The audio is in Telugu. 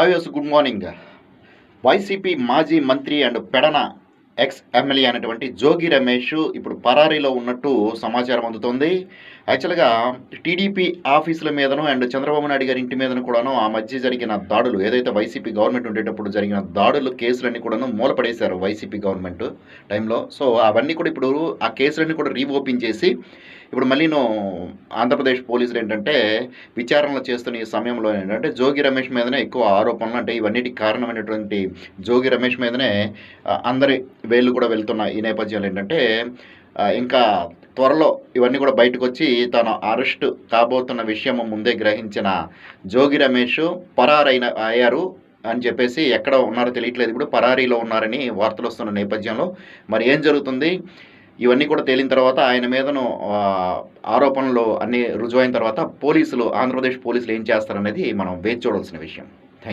హాయ్స్ గుడ్ మార్నింగ్ వైసీపీ మాజీ మంత్రి అండ్ పెడన ఎక్స్ ఎమ్మెల్యే అయినటువంటి జోగి రమేష్ ఇప్పుడు పరారీలో ఉన్నట్టు సమాచారం అందుతోంది. యాక్చువల్గా టీడీపీ ఆఫీసుల మీదను అండ్ చంద్రబాబు నాయుడు గారి ఇంటి మీదను కూడాను ఆ మధ్య జరిగిన దాడులు ఏదైతే వైసీపీ గవర్నమెంట్ ఉండేటప్పుడు జరిగిన దాడులు కేసులన్నీ కూడాను మూలపడేశారు వైసీపీ గవర్నమెంట్ టైంలో. సో అవన్నీ కూడా ఇప్పుడు ఆ కేసులన్నీ కూడా రీఓపెన్ చేసి ఇప్పుడు మళ్ళీ ఆంధ్రప్రదేశ్ పోలీసులు ఏంటంటే విచారణలు చేస్తున్న ఈ సమయంలో ఏంటంటే జోగి రమేష్ మీదనే ఎక్కువ ఆరోపణలు అంటే ఇవన్నిటికి కారణమైనటువంటి జోగి రమేష్ మీదనే అందరి వేళ్ళు కూడా వెళ్తున్న ఈ నేపథ్యంలో ఏంటంటే ఇంకా త్వరలో ఇవన్నీ కూడా బయటకు వచ్చి తను అరెస్ట్ కాబోతున్న విషయం ముందే గ్రహించిన జోగి రమేష్ పరారైన అయ్యారు అని చెప్పేసి ఎక్కడ ఉన్నారో తెలియట్లేదు. ఇప్పుడు పరారీలో ఉన్నారని వార్తలు వస్తున్న నేపథ్యంలో మరి ఏం జరుగుతుంది? ఇవన్నీ కూడా తేలిన తర్వాత ఆయన మీదను ఆరోపణలు అన్ని రుజువైన తర్వాత పోలీసులు ఆంధ్రప్రదేశ్ పోలీసులు ఏం చేస్తారనేది మనం వేచి చూడాల్సిన విషయం.